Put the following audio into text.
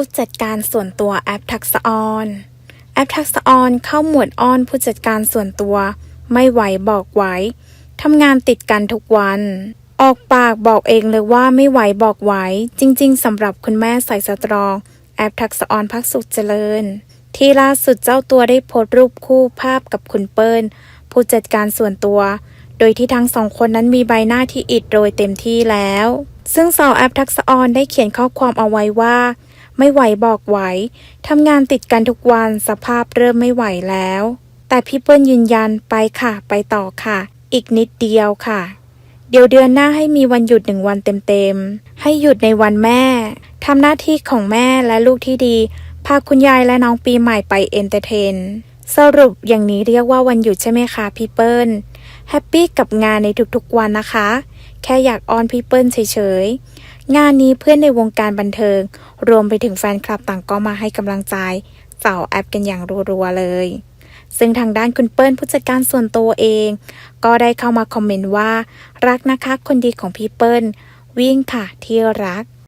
ผู้จัดการส่วนตัวแอปทักษออนแอปทักษออนเข้าหมวดอ้อนผู้จัดการส่วนตัว ไม่ไหวบอกไหวทำงานติดกันทุกวัน ออกปากบอกเองเลยว่าไม่ไหวบอกไหวจริง ๆสำหรับคุณแม่ใส่สตรองแอปทักษออนพักสุขเจริญ ที่ล่าสุดเจ้าตัวได้โพสต์รูปคู่ภาพกับคุณเปิ้ล ผู้จัดการส่วนตัว โดยที่ทั้งสองคนนั้นมีใบหน้าที่อิดโรยเต็มที่แล้ว ซึ่งสาวแอปทักษออนได้เขียนข้อความเอาไว้ว่า ไม่ไหวบอกไหวทำงานติดกันทุกวันสภาพเริ่มไม่ไหวแล้ว แต่พี่เปิ้ลยืนยันไปค่ะ ไปต่อค่ะ อีกนิดเดียวค่ะ เดี๋ยวเดือนหน้าให้มีวันหยุดหนึ่งวันเต็มๆ ให้หยุดในวันแม่ทำหน้าที่ของแม่และลูกที่ดี พาคุณยายและน้องปีใหม่ไปเอนเตอร์เทน สรุปอย่างนี้เรียกว่าวันหยุดใช่ไหมคะพี่เปิ้ลแฮปปี้กับงานในทุกๆวันนะคะ แค่อยากออนพี่เปิ้ลเฉยๆ งานนี้เพื่อนในวงการบันเทิง รวมไปถึงแฟนคลับต่างก็มาให้กำลังใจสาวแอปกันอย่างรัวๆเลย ซึ่งทางด้านคุณเปิ้ลผู้จัดการส่วนตัวเอง ก็ได้เข้ามาคอมเมนต์ว่า รักนะคะคนดีของพี่เปิ้ล วิ่งค่ะที่รัก